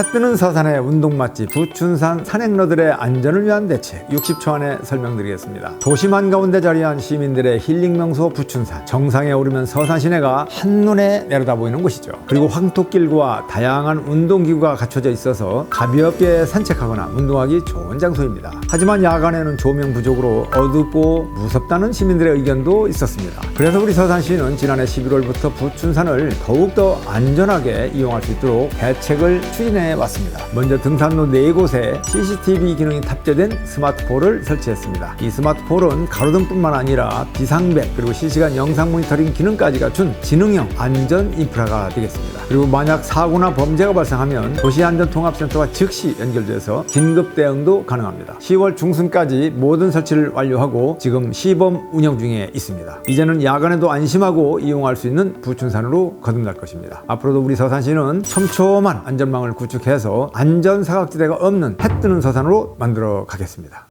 해뜨는 서산의 운동 맛집 부춘산 산행로들의 안전을 위한 대책 60초 안에 설명드리겠습니다. 도심 한가운데 자리한 시민들의 힐링 명소 부춘산 정상에 오르면 서산 시내가 한눈에 내려다 보이는 곳이죠. 그리고 황토길과 다양한 운동기구가 갖춰져 있어서 가볍게 산책하거나 운동하기 좋은 장소입니다. 하지만 야간에는 조명 부족으로 어둡고 무섭다는 시민들의 의견도 있었습니다. 그래서 우리 서산시는 지난해 11월부터 부춘산을 더욱더 안전하게 이용할 수 있도록 대책을 추진해 왔습니다. 먼저 등산로 네 곳에 CCTV 기능이 탑재된 스마트폴을 설치했습니다. 이 스마트폴은 가로등뿐만 아니라 비상벨 그리고 실시간 영상 모니터링 기능까지 갖춘 지능형 안전 인프라가 되겠습니다. 그리고 만약 사고나 범죄가 발생하면 도시안전통합센터와 즉시 연결돼서 긴급 대응도 가능합니다. 10월 중순까지 모든 설치를 완료하고 지금 시범 운영 중에 있습니다. 이제는 야간에도 안심하고 이용할 수 있는 부춘산으로 거듭날 것입니다. 앞으로도 우리 서산시는 촘촘한 안전망을 구 축해서 안전 사각지대가 없는 해 뜨는 서산으로 만들어 가겠습니다.